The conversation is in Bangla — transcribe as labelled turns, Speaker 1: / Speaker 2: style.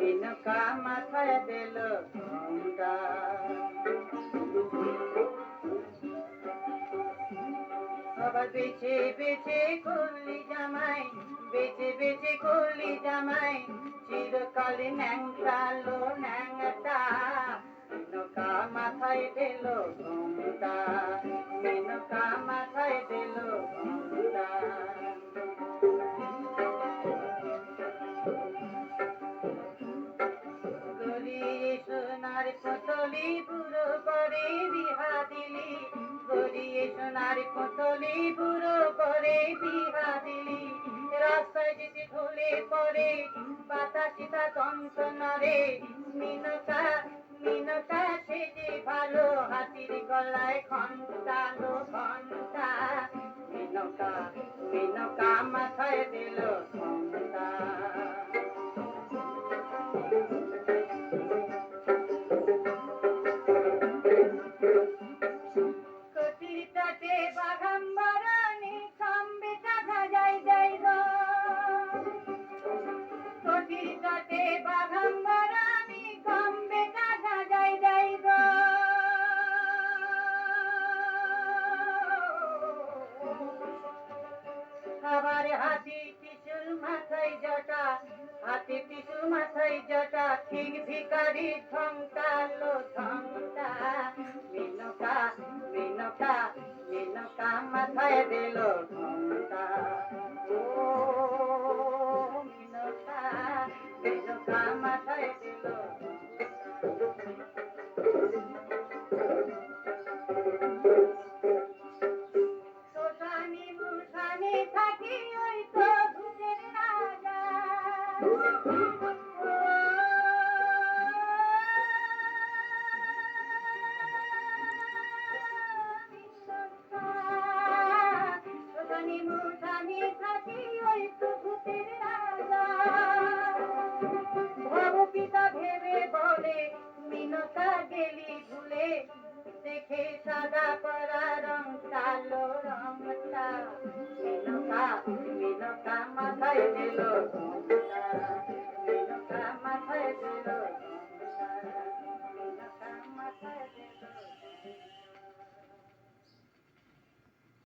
Speaker 1: মেনকা মাথায় দিল ঘোমটা। বেছে বেছে করলি জামাই, বেছে বেছে করলি জামাই চিরকাল ন্যাংটালো ন্যাংটা। মেনকা মাথায় দিল ঘোমটা মেনকা মাথায় সোনার পতলি পুরো করে বিহা দিলি। গড়িয়ে সোনার পতলি পুরো করে বিহা দিলি। রাস্তায় যেতে ঢলে পড়ে পাতা সীতা চঞ্চনরে মিনকা মিনকা সেজে ভালো হাতির গলায় ঘণ্টা লো ঘণ্টা। মিনকা মিনকা মাথায় দিল ঘণ্টা। আবার হাতি ত্রিশুল মাথায় জটা, হাতি ত্রিশুল মাথায় জটা ঠিক ভিকারি ঝংকালো ধমকা মিনকা মিনকা মিনকা মাথায় দিল ধমকা ও দেখে সাদা পরা রং কালো রংটা মিনকা মিনকা মাথায় দিল